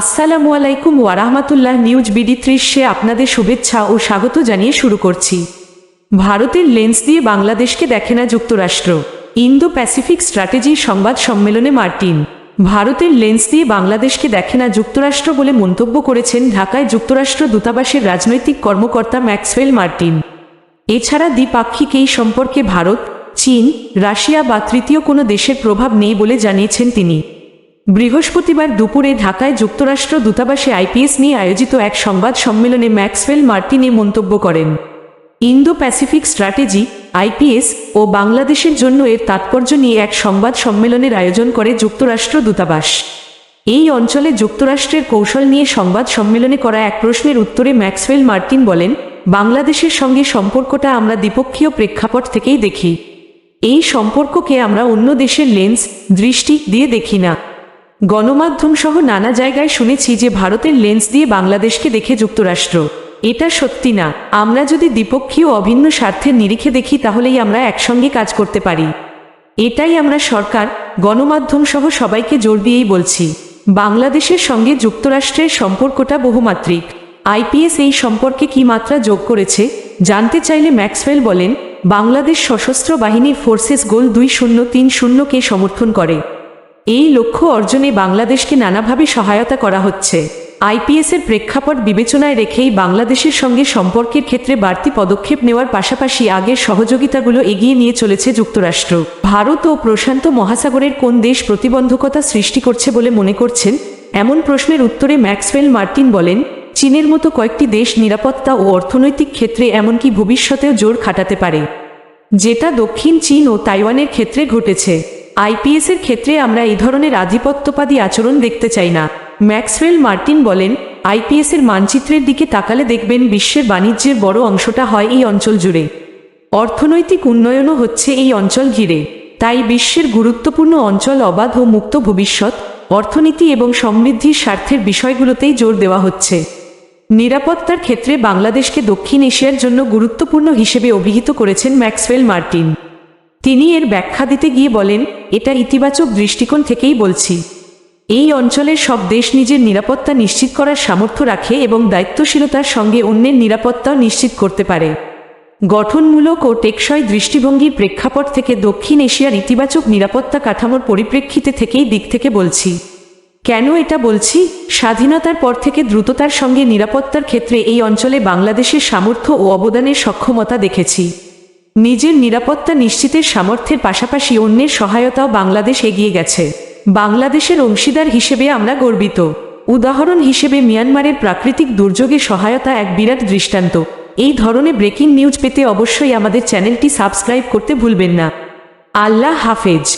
আসসালামু আলাইকুম ওয়ারাহমাতুল্লাহ news BD ত্রিশে আপনাদের শুভেচ্ছা ও স্বাগত জানিয়ে শুরু করছি। ভারতের লেন্স দিয়ে বাংলাদেশকে দেখে না যুক্তরাষ্ট্র। ইন্দো প্যাসিফিক স্ট্র্যাটেজির সংবাদ সম্মেলনে মার্টিন ভারতের লেন্স দিয়ে বাংলাদেশকে দেখে না যুক্তরাষ্ট্র বলে মন্তব্য করেছেন ঢাকায় যুক্তরাষ্ট্র দূতাবাসের রাজনৈতিক কর্মকর্তা ম্যাক্সওয়েল মার্টিন এছাড়া দ্বিপাক্ষিক এই সম্পর্কে ভারত, চীন, রাশিয়া বা তৃতীয় কোনো দেশের প্রভাব নেই বলে জানিয়েছেন তিনি। বৃহস্পতিবার দুপুরে ঢাকায় যুক্তরাষ্ট্র দূতাবাসে আইপিএস নিয়ে আয়োজিত এক সংবাদ সম্মেলনে ম্যাক্সওয়েল মার্টিন মন্তব্য করেন। ইন্দো প্যাসিফিক স্ট্র্যাটেজি, আইপিএস ও বাংলাদেশের জন্য এর তাৎপর্য নিয়ে এক সংবাদ সম্মেলনের আয়োজন করে যুক্তরাষ্ট্র দূতাবাস। এই অঞ্চলে যুক্তরাষ্ট্রের কৌশল নিয়ে সংবাদ সম্মেলনে করা এক প্রশ্নের উত্তরে ম্যাক্সওয়েল মার্টিন বলেন, বাংলাদেশের সঙ্গে সম্পর্কটা আমরা দ্বিপক্ষীয় প্রেক্ষাপট থেকেই দেখি। এই সম্পর্ককে আমরা অন্য দেশের লেন্স, দৃষ্টি দিয়ে দেখি না। গণমাধ্যম সহ নানা জায়গায় শুনেছি যে ভারতের লেন্স দিয়ে বাংলাদেশকে দেখে যুক্তরাষ্ট্র। এটা সত্যি না। আমরা যদি দ্বিপক্ষীয় অভিন্ন স্বার্থের নিরিখে দেখি, তাহলেই আমরা একসঙ্গে কাজ করতে পারি। এটাই আমরা সরকার, গণমাধ্যম সহ সবাইকে জোর দিয়েই বলছি। বাংলাদেশের সঙ্গে যুক্তরাষ্ট্রের সম্পর্কটা বহুমাত্রিক। আইপিএস এই সম্পর্কে কি মাত্রা যোগ করেছে, জানতে চাইলে ম্যাক্সওয়েল বলেন, বাংলাদেশ সশস্ত্র বাহিনীর ফোর্সেস গোল দুই শূন্য তিন শূন্যকে সমর্থন করে। এই লক্ষ্য অর্জনে বাংলাদেশকে নানাভাবে সহায়তা করা হচ্ছে। আইপিএসের প্রেক্ষাপট বিবেচনায় রেখেই বাংলাদেশের সঙ্গে সম্পর্কের ক্ষেত্রে বাড়তি পদক্ষেপ নেওয়ার পাশাপাশি আগের সহযোগিতাগুলো এগিয়ে নিয়ে চলেছে যুক্তরাষ্ট্র। ভারত ও প্রশান্ত মহাসাগরের কোন দেশ প্রতিবন্ধকতা সৃষ্টি করছে বলে মনে করছেন? এমন প্রশ্নের উত্তরে ম্যাক্সওয়েল মার্টিন বলেন, চীনের মতো কয়েকটি দেশ নিরাপত্তা ও অর্থনৈতিক ক্ষেত্রে এমনকি ভবিষ্যতেও জোর খাটাতে পারে। যেটা দক্ষিণ চীন ও তাইওয়ানের ক্ষেত্রে ঘটেছে। আইপিএসের ক্ষেত্রে আমরা এই ধরনের আধিপত্যবাদী আচরণ দেখতে চাই না। ম্যাক্সওয়েল মার্টিন বলেন, আইপিএসের মানচিত্রের দিকে তাকালে দেখবেন বিশ্বের বাণিজ্যের বড় অংশটা হয় এই অঞ্চল জুড়ে। অর্থনৈতিক উন্নয়নও হচ্ছে এই অঞ্চল ঘিরে। তাই বিশ্বের গুরুত্বপূর্ণ অঞ্চল অবাধ ও মুক্ত ভবিষ্যৎ, অর্থনীতি এবং সমৃদ্ধির স্বার্থের বিষয়গুলোতেই জোর দেওয়া হচ্ছে। নিরাপত্তার ক্ষেত্রে বাংলাদেশকে দক্ষিণ এশিয়ার জন্য গুরুত্বপূর্ণ হিসেবে অভিহিত করেছেন ম্যাক্সওয়েল মার্টিন। তিনি এর ব্যাখ্যা দিতে গিয়ে বলেন, এটা ইতিবাচক দৃষ্টিকোণ থেকেই বলছি। এই অঞ্চলের সব দেশ নিজের নিরাপত্তা নিশ্চিত করার সামর্থ্য রাখে এবং দায়িত্বশীলতার সঙ্গে অন্যের নিরাপত্তাও নিশ্চিত করতে পারে। গঠনমূলক ও টেকসই দৃষ্টিভঙ্গির প্রেক্ষাপট থেকে দক্ষিণ এশিয়ার ইতিবাচক নিরাপত্তা কাঠামোর পরিপ্রেক্ষিতে থেকেই দিক থেকে বলছি। কেন এটা বলছি? স্বাধীনতার পর থেকে দ্রুততার সঙ্গে নিরাপত্তার ক্ষেত্রে এই অঞ্চলে বাংলাদেশের সামর্থ্য ও অবদানের সক্ষমতা দেখেছি। নিজের নিরাপত্তা নিশ্চিতের সামর্থ্যের পাশাপাশি অন্যের সহায়তাও বাংলাদেশ এগিয়ে গেছে। বাংলাদেশের অংশীদার হিসেবে আমরা গর্বিত। উদাহরণ হিসেবে মিয়ানমারের প্রাকৃতিক দুর্যোগে সহায়তা এক বিরাট দৃষ্টান্ত। এই ধরনের ব্রেকিং নিউজ পেতে অবশ্যই আমাদের চ্যানেলটি সাবস্ক্রাইব করতে ভুলবেন না। আল্লাহ হাফেজ।